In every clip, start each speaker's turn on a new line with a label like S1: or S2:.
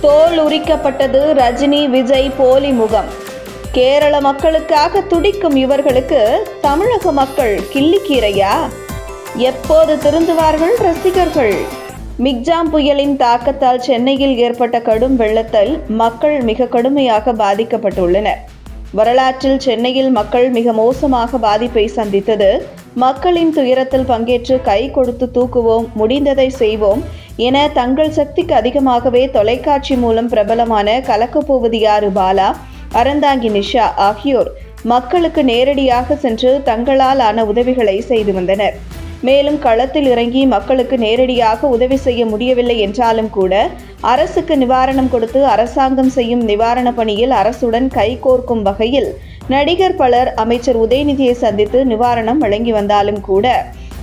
S1: தோல் உரிக்கப்பட்டது ரஜினி விஜய் போலி முகம். கேரள மக்களுக்காக துடிக்கும் இவர்களுக்கு தமிழக மக்கள் கிள்ளிக்கீரையா? எப்போது திருந்துவார்கள் ரசிகர்கள்? மிக்ஜாம் புயலின் தாக்கத்தால் சென்னையில் ஏற்பட்ட கடும் வெள்ளத்தால் மக்கள் மிக கடுமையாக பாதிக்கப்பட்டுள்ளனர். வரலாற்றில் சென்னையில் மக்கள் மிக மோசமாக பாதிப்பை சந்தித்தது. மக்களின் துயரத்தில் பங்கேற்று கை கொடுத்து தூக்குவோம் முடிந்ததை செய்வோம் என தங்கள் சக்திக்கு அதிகமாகவே தொலைக்காட்சி மூலம் பிரபலமான கலக்கப்போவது யாரு பாலா அறந்தாங்கி நிஷா ஆகியோர் மக்களுக்கு நேரடியாக சென்று தங்களால் ஆன உதவிகளை செய்து வந்தனர். மேலும் களத்தில் இறங்கி மக்களுக்கு நேரடியாக உதவி செய்ய முடியவில்லை என்றாலும் கூட அரசுக்கு நிவாரணம் கொடுத்து அரசாங்கம் செய்யும் நிவாரண பணியில் அரசுடன் கைகோர்க்கும் வகையில் நடிகர் பலர் அமைச்சர் உதயநிதியை சந்தித்து நிவாரணம் வழங்கி வந்தாலும் கூட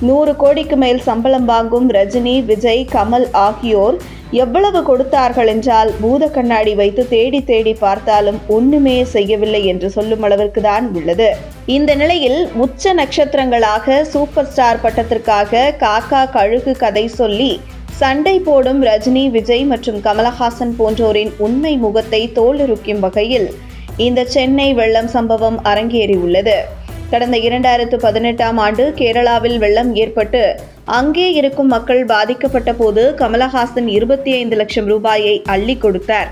S1: நூறு கோடிக்கு மேல் சம்பளம் வாங்கும் ரஜினி விஜய் கமல் ஆகியோர் எவ்வளவு கொடுத்தார்கள் என்றால் பூத கண்ணாடி வைத்து தேடி தேடி பார்த்தாலும் ஒண்ணுமே செய்யவில்லை என்று சொல்லும் அளவிற்கு தான் உள்ளது. இந்த நிலையில் உச்ச நட்சத்திரங்களாக சூப்பர் ஸ்டார் பட்டத்திற்காக காக்கா கழுகு கதை சொல்லி சண்டை போடும் ரஜினி விஜய் மற்றும் கமலஹாசன் போன்றோரின் உண்மை முகத்தை தோலுருக்கும் வகையில் இந்த சென்னை வெள்ளம் சம்பவம் அரங்கேறியுள்ளது. கடந்த இரண்டாயிரத்து பதினெட்டாம் ஆண்டு கேரளாவில் வெள்ளம் ஏற்பட்டு அங்கே இருக்கும் மக்கள் பாதிக்கப்பட்ட போது கமலஹாசன் இருபத்தி ஐந்து லட்சம் ரூபாயை அள்ளி கொடுத்தார்.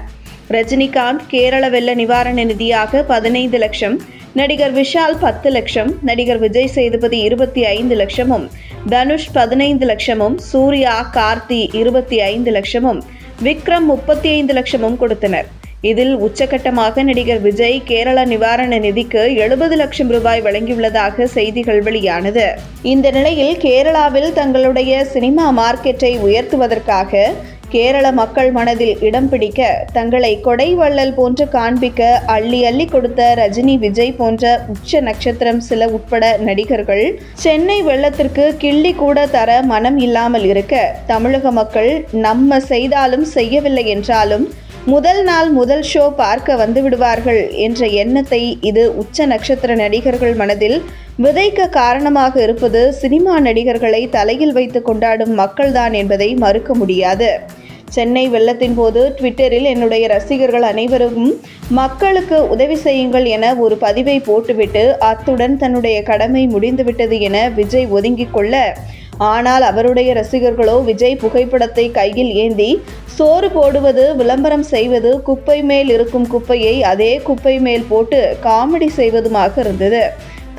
S1: ரஜினிகாந்த் கேரள வெள்ள நிவாரண நிதியாக பதினைந்து லட்சம் நடிகர் விஷால் பத்து லட்சம் நடிகர் விஜய் சேதுபதி இருபத்தி ஐந்து லட்சமும் தனுஷ் பதினைந்து லட்சமும் சூர்யா கார்த்தி இருபத்தி ஐந்து லட்சமும் விக்ரம் முப்பத்தி ஐந்து லட்சமும் கொடுத்தனர். இதில் உச்சகட்டமாக நடிகர் விஜய் கேரள நிவாரண நிதிக்கு எழுபது லட்சம் ரூபாய் வழங்கியுள்ளதாக செய்திகள் வெளியானது. இந்த நிலையில் கேரளாவில் தங்களுடைய சினிமா மார்க்கெட்டை உயர்த்துவதற்காக கேரள மக்கள் மனதில் இடம் பிடிக்க தங்களை கொடை வள்ளல் போன்று காண்பிக்க அள்ளி அள்ளி கொடுத்த ரஜினி விஜய் போன்ற உச்ச நட்சத்திரம் சில உட்பட நடிகர்கள் சென்னை வெள்ளத்திற்கு கிள்ளி கூட தர மனம் இல்லாமல் இருக்க தமிழக மக்கள் நம்ம செய்தாலும் செய்யவில்லை என்றாலும் முதல் நாள் முதல் ஷோ பார்க்க வந்து விடுவார்கள் என்ற எண்ணத்தை இது உச்ச நட்சத்திர நடிகர்கள் மனதில் விதைக்க காரணமாக இருப்பது சினிமா நடிகர்களை தலையில் வைத்து கொண்டாடும் மக்கள்தான் என்பதை மறுக்க முடியாது. சென்னை வெள்ளத்தின் போது ட்விட்டரில் என்னுடைய ரசிகர்கள் அனைவரும் மக்களுக்கு உதவி செய்யுங்கள் என ஒரு பதிவை போட்டுவிட்டு அத்துடன் தன்னுடைய கடமை முடிந்துவிட்டது என விஜய் ஒதுங்கிக் கொள்ள ஆனால் அவருடைய ரசிகர்களோ விஜய் புகைப்படத்தை கையில் ஏந்தி சோறு போடுவது விளம்பரம் செய்வது குப்பை மேல் இருக்கும் குப்பையை அதே குப்பை மேல் போட்டு காமெடி செய்வதுமாக இருந்தது.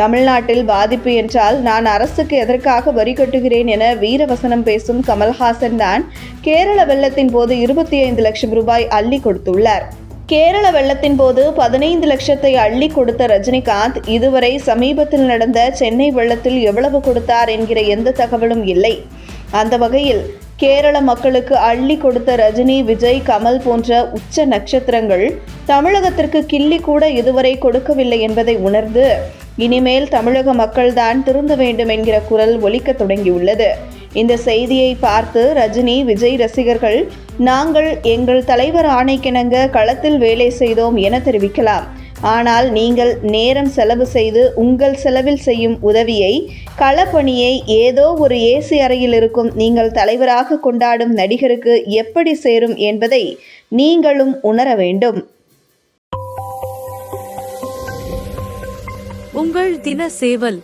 S1: தமிழ்நாட்டில் பாதிப்பு என்றால் நான் அரசுக்கு எதற்காக வரி கட்டுகிறேன் என வீரவசனம் பேசும் கமல்ஹாசன் தான் கேரள வெள்ளத்தின் போது இருபத்தி ஐந்து லட்சம் ரூபாய் அள்ளி கொடுத்துள்ளார். கேரள வெள்ளத்தின் போது பதினைந்து லட்சத்தை அள்ளி கொடுத்த ரஜினிகாந்த் இதுவரை சமீபத்தில் நடந்த சென்னை வெள்ளத்தில் எவ்வளவு கொடுத்தார் என்கிற எந்த தகவலும் இல்லை. அந்த வகையில் கேரள மக்களுக்கு அள்ளி கொடுத்த ரஜினி விஜய் கமல் போன்ற உச்ச நட்சத்திரங்கள் தமிழகத்திற்கு கிள்ளி கூட இதுவரை கொடுக்கவில்லை என்பதை உணர்ந்து இனிமேல் தமிழக மக்கள்தான் திருந்த வேண்டும் என்கிற குரல் ஒலிக்க தொடங்கியுள்ளது. இந்த செய்தியை பார்த்து ரஜினி விஜய் ரசிகர்கள் நாங்கள் எங்கள் தலைவர் ஆணைக்கிணங்க களத்தில் வேலை செய்தோம் என தெரிவிக்கலாம். ஆனால் நீங்கள் நேரம் செலவு செய்து உங்கள் செலவில் செய்யும் உதவியை களப்பணியை ஏதோ ஒரு ஏசி அறையில் இருக்கும் நீங்கள் தலைவராக கொண்டாடும் நடிகருக்கு எப்படி சேரும் என்பதை நீங்களும் உணர வேண்டும்.
S2: உங்கள் தின சேவல்